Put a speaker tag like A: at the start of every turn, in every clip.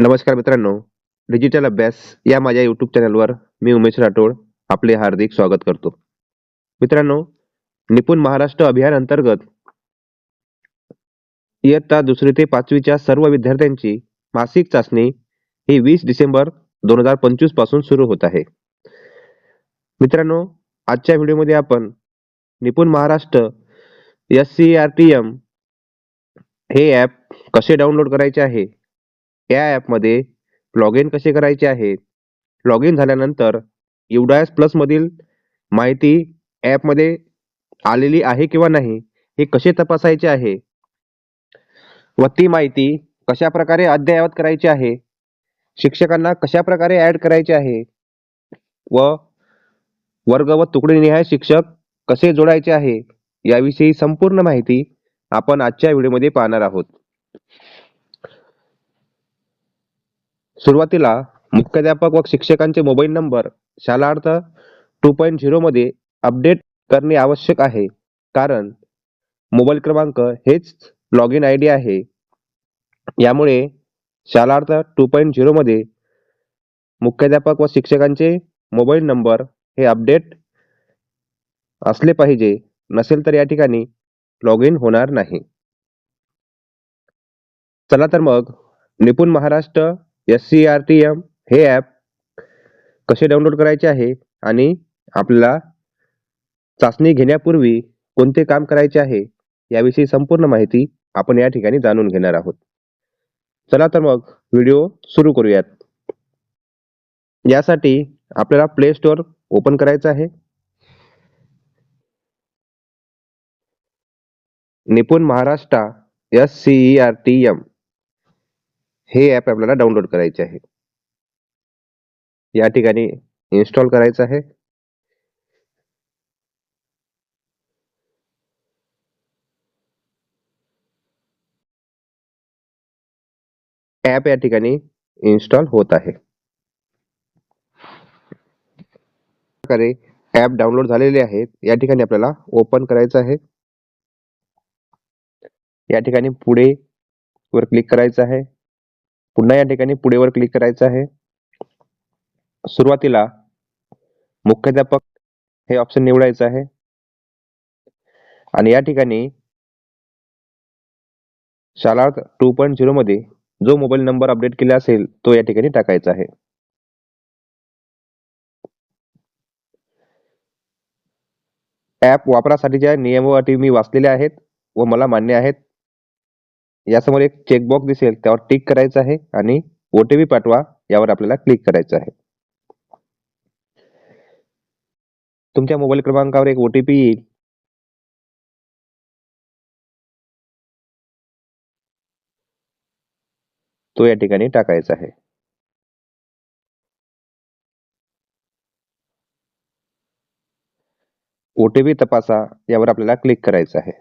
A: नमस्कार मित्रांनो डिजिटल अभ्यास या माझ्या यूट्यूब चॅनलवर मी उमेश राठोड आपले हार्दिक स्वागत करतो. मित्रांनो निपुण महाराष्ट्र अभियान अंतर्गत इयत्ता दुसरी ते पाचवीच्या सर्व विद्यार्थ्यांची मासिक चाचणी ही वीस डिसेंबर दोन हजार पंचवीसपासून सुरू होत आहे. मित्रांनो आजच्या व्हिडिओमध्ये आपण Nipun Maharashtra S C R T M हे ॲप कसे डाउनलोड करायचे आहे या ॲपमध्ये लॉग इन कसे करायचे आहे? लॉग इन झाल्यानंतर युडायस प्लसमधील माहिती ॲपमध्ये आलेली आहे किंवा नाही हे कसे तपासायचे आहे? व ती माहिती कशा प्रकारे अद्ययावत करायची आहे? शिक्षकांना कशा प्रकारे ॲड करायचे आहे? व वर्ग व तुकडीनिहाय शिक्षक कसे जोडायचे आहे? याविषयी संपूर्ण माहिती आपण आजच्या व्हिडिओमध्ये पाहणार आहोत. सुरुवातीला मुख्याध्यापक व शिक्षकांचे mobile number Shalarth two point झिरोमध्ये update करणे आवश्यक आहे. कारण मोबाईल क्रमांक हेच लॉग इन आय डी आहे. यामुळे शालार्थ टू पॉईंट झिरोमध्ये मुख्याध्यापक व शिक्षकांचे मोबाईल नंबर हे अपडेट असले पाहिजे. नसेल तर या ठिकाणी लॉग इन होणार नाही. चला तर मग Nipun Maharashtra S C R T M हे ॲप कसे डाउनलोड करायचे आहे आणि आपल्याला चाचणी घेण्यापूर्वी कोणते काम करायचे आहे याविषयी संपूर्ण माहिती आपण या ठिकाणी जाणून घेणार आहोत. चला तर मग व्हिडिओ सुरू करूयात. यासाठी आपल्याला प्ले स्टोअर ओपन करायचं आहे. Nipun Maharashtra S C R T M हे ॲप आपल्याला डाउनलोड करायचे आहे. या ठिकाणी इन्स्टॉल करायचं आहे. ॲप या ठिकाणी इन्स्टॉल होत आहे. प्रकारे ॲप डाउनलोड झालेले आहेत. या ठिकाणी आपल्याला ओपन करायचं आहे. या ठिकाणी पुढे वर क्लिक करायचं आहे. पुन्हा या ठिकाणी पुढे वर क्लिक करायचं आहे. सुरुवातीला मुख्याध्यापक हे ऑप्शन निवडायचं आहे. आणि या ठिकाणी शालार्थ टू पॉईंट झिरो मध्ये जो मोबाईल नंबर अपडेट केला असेल तो या ठिकाणी टाकायचा आहे. ॲप वापरासाठीच्या नियम अटी मी वाचलेल्या आहेत व मला मान्य आहेत यासमोर एक चेकबॉक्स दिसेल त्यावर टिक करायचं आहे आणि ओटीपी पाठवा यावर आपल्याला क्लिक करायचं आहे. तुमच्या मोबाईल क्रमांकावर एक ओटीपी येईल. तो या ठिकाणी टाकायचा आहे. ओटीपी तपासा यावर आपल्याला क्लिक करायचं आहे.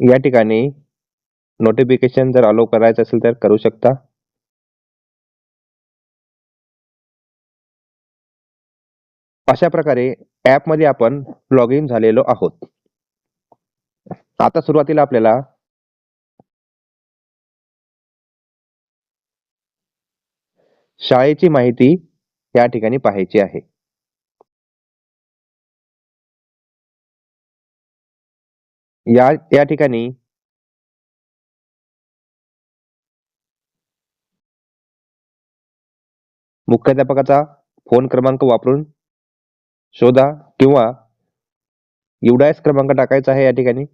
A: या ठिकाणी नोटिफिकेशन जर अलो करायचं असेल तर करू शकता. अशा प्रकारे ॲपमध्ये आपण लॉग इन झालेलो आहोत. आता सुरुवातीला आपल्याला शाळेची माहिती या ठिकाणी पाहायची आहे. या या ठिकाणी मुख्याध्यापकाचा फोन क्रमांक वापरून शोधा किंवा युडायस क्रमांक टाकायचा आहे या ठिकाणी.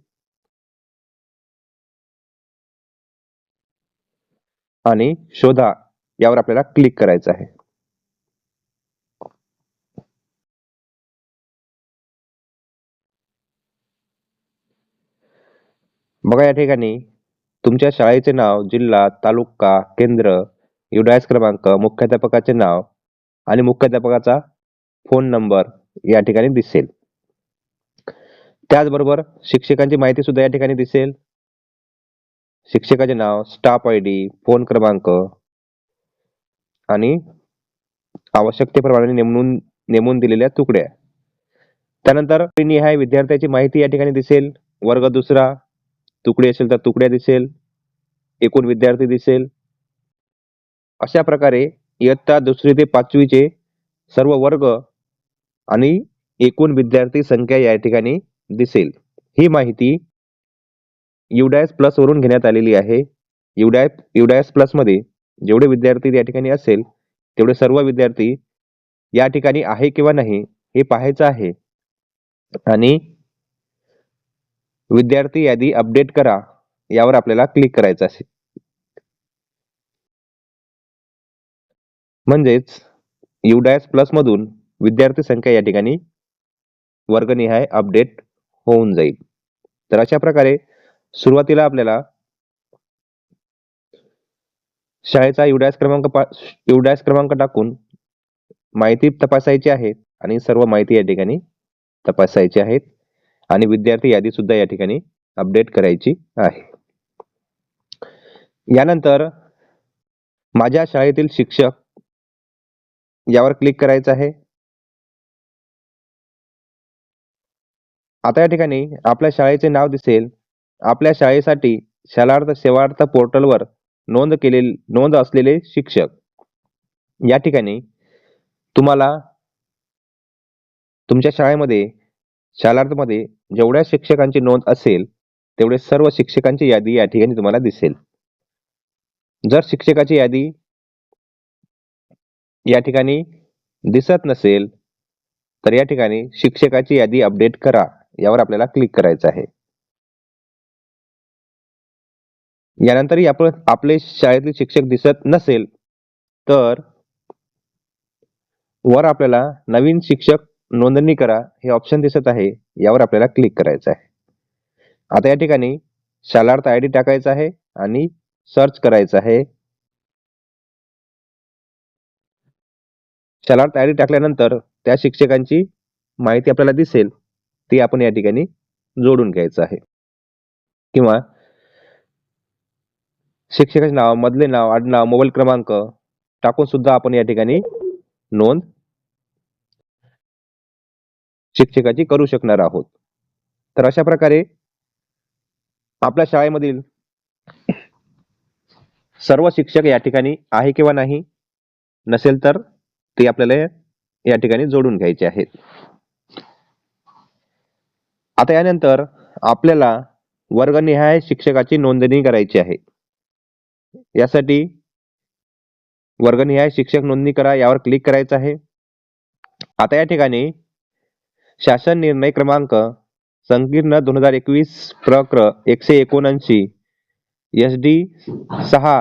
A: आणि शोधा यावर आपल्याला क्लिक करायचं आहे. बघा या ठिकाणी. तुमच्या शाळेचे नाव जिल्हा तालुका केंद्र युडायस क्रमांक मुख्याध्यापकाचे नाव आणि मुख्याध्यापकाचा फोन नंबर या ठिकाणी दिसेल. त्याचबरोबर शिक्षकांची माहिती सुद्धा या ठिकाणी दिसेल. शिक्षकाचे नाव स्टाफ आय डी फोन क्रमांक आणि आवश्यकतेप्रमाणे नेमून नेमून दिलेल्या तुकड्या. त्यानंतर निहाय विद्यार्थ्याची माहिती या ठिकाणी दिसेल. वर्ग दुसरा तुकडी असेल तर तुकड्या दिसेल एकूण विद्यार्थी दिसेल. अशा प्रकारे इयत्ता दुसरी ते पाचवीचे सर्व वर्ग आणि एकूण विद्यार्थी संख्या या ठिकाणी दिसेल. ही माहिती युडायस प्लस वरून घेण्यात आलेली आहे. युडाय युडायस प्लसमध्ये जेवढे विद्यार्थी या ठिकाणी असेल तेवढे सर्व विद्यार्थी या ठिकाणी आहे किंवा नाही हे पाहायचं आहे. आणि विद्यार्थी यादी अपडेट करा. यावर आपल्याला क्लिक करायचं असेल म्हणजेच युडायस प्लस मधून विद्यार्थी संख्या या ठिकाणी वर्गनिहाय अपडेट होऊन जाईल. तर अशा प्रकारे सुरुवातीला आपल्याला शाळेचा युडायस क्रमांक युडायस क्रमांक टाकून माहिती तपासायची आहे आणि सर्व माहिती या ठिकाणी तपासायची आहेत. आणि विद्यार्थी यादी सुद्धा या ठिकाणी अपडेट करायची आहे. यानंतर माझ्या शाळेतील शिक्षक यावर क्लिक करायचं आहे. आता या ठिकाणी आपल्या शाळेचे नाव दिसेल. आपल्या शाळेसाठी शालार्थ सेवार्थ पोर्टलवर नोंद केलेले नोंद असलेले शिक्षक. या ठिकाणी तुम्हाला तुमच्या शाळेमध्ये शालार्थमध्ये जेवढ्या शिक्षकांची नोंद असेल तेवढे सर्व शिक्षकांची यादी या ठिकाणी तुम्हाला दिसेल. जर शिक्षकाची यादी या ठिकाणी दिसत नसेल तर या ठिकाणी शिक्षकाची यादी अपडेट करा यावर आपल्याला क्लिक करायचं आहे. यानंतरही आपण आपले शाळेतील शिक्षक दिसत नसेल तर वर आपल्याला नवीन शिक्षक नोंदणी करा. हे ऑप्शन दिसत आहे. यावर आपल्याला क्लिक करायचं आहे. आता या ठिकाणी शालार्थ आय डी टाकायचा आहे आणि सर्च करायचं आहे. शालार्थ आय डी टाकल्यानंतर त्या शिक्षकांची माहिती आपल्याला दिसेल. ती आपण या ठिकाणी जोडून घ्यायचं आहे. किंवा शिक्षकाचे नाव मधले नाव आडनाव मोबाईल क्रमांक टाकून सुद्धा आपण या ठिकाणी नोंद शिक्षकाची करू शकणार आहोत. तर अशा प्रकारे आपल्या शाळेमधील सर्व शिक्षक या ठिकाणी आहे किंवा नाही नसेल तर ते आपल्याला या ठिकाणी जोडून घ्यायचे आहेत. आता यानंतर आपल्याला वर्गनिहाय शिक्षकाची नोंदणी करायची आहे. यासाठी वर्गनिहाय शिक्षक नोंदणी करा यावर क्लिक करायचं आहे. आता या ठिकाणी शासन निर्णय क्रमांक संकीर्ण दोन हजार एकवीस प्रक्र एकशे एकोणऐंशी. एस डी सहा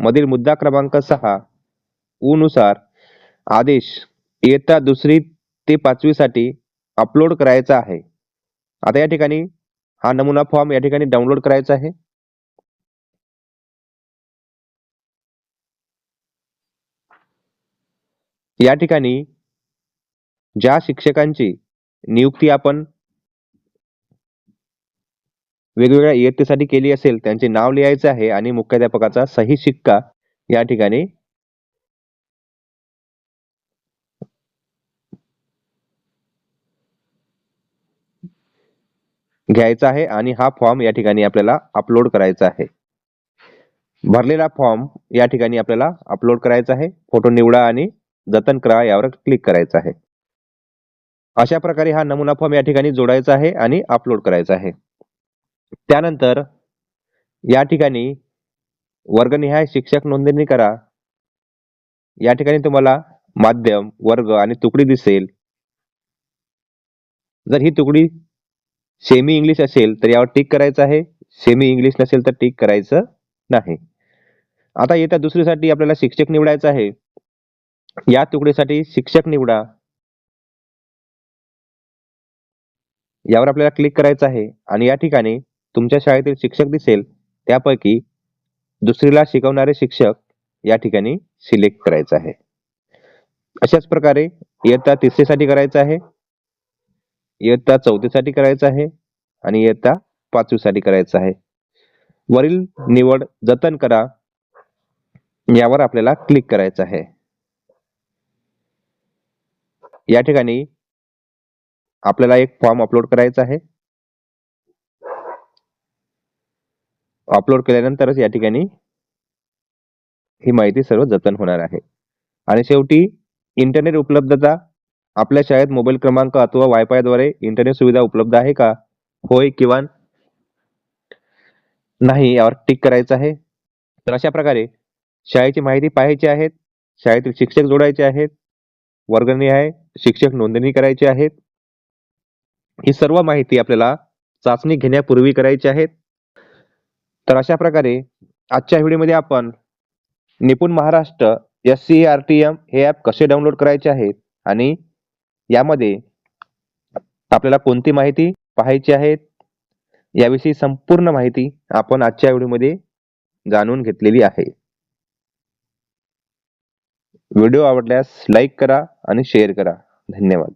A: मधील मुद्दा क्रमांक सहा. उ नुसार आदेश इयत्ता दुसरी ते पाचवी साठी अपलोड करायचा आहे. आता या ठिकाणी हा नमुना फॉर्म या ठिकाणी डाउनलोड करायचा आहे. या ठिकाणी ज्या शिक्षकांची नियुक्ती आपण वेगवेगळ्या इयत्तेसाठी केली असेल त्यांचे नाव लिहायचे आहे आणि मुख्याध्यापकाचा सही शिक्का या ठिकाणी घ्यायचा आहे आणि हा फॉर्म या ठिकाणी आपल्याला अपलोड करायचा आहे. भरलेला फॉर्म या ठिकाणी आपल्याला अपलोड करायचा आहे. फोटो निवडा आणि जतन करा यावर क्लिक करायचं आहे. अशा प्रकारे हा नमुना फॉर्म या ठिकाणी जोडायचा आहे आणि अपलोड करायचा आहे. त्यानंतर या ठिकाणी वर्गनिहाय शिक्षक नोंदणी करा. या ठिकाणी तुम्हाला माध्यम वर्ग आणि तुकडी दिसेल. जर ही तुकडी सेमी इंग्लिश असेल तर यावर टिक करायचं आहे. सेमी इंग्लिश नसेल तर टिक करायचं नाही. आता येत्या दुसरीसाठी आपल्याला शिक्षक निवडायचा आहे. या तुकडीसाठी शिक्षक निवडा. यावर आपल्याला क्लिक करायचं आहे आणि या ठिकाणी तुमच्या शाळेतील शिक्षक दिसेल. त्यापैकी दुसरीला शिकवणारे शिक्षक या ठिकाणी सिलेक्ट करायचं आहे. अशाच प्रकारे इयत्ता तिसरीसाठी करायचं आहे. इयत्ता चौथीसाठी करायचं आहे आणि इयत्ता पाचवीसाठी करायचं आहे. वरील निवड जतन करा. यावर आपल्याला क्लिक करायचं आहे. या ठिकाणी आपल्याला एक फॉर्म अपलोड करायचा आहे. अपलोड केल्यानंतरच या ठिकाणी ही माहिती सर्व जतन होणार आहे. आणि शेवटी इंटरनेट उपलब्धता आपल्या शाळेत मोबाईल क्रमांक अथवा वायफायद्वारे इंटरनेट सुविधा उपलब्ध आहे का? होय किंवा नाही यावर टिक करायचं आहे. तर अशा प्रकारे शाळेची माहिती पाहायची आहेत. शाळेतील शिक्षक जोडायचे आहेत. वर्गणी आहे. शिक्षक नोंदणी करायची आहेत. ही सर्व माहिती आपल्याला चाचणी घेण्यापूर्वी करायची आहेत तर अशा प्रकारे आजच्या व्हिडिओमध्ये आपण Nipun Maharashtra S C R T M हे ॲप कसे डाउनलोड करायचे आहेत आणि यामध्ये आपल्याला कोणती माहिती पाहायची आहे याविषयी संपूर्ण माहिती आपण आजच्या व्हिडिओमध्ये जाणून घेतलेली आहे. व्हिडिओ आवडल्यास लाईक करा आणि शेअर करा. धन्यवाद.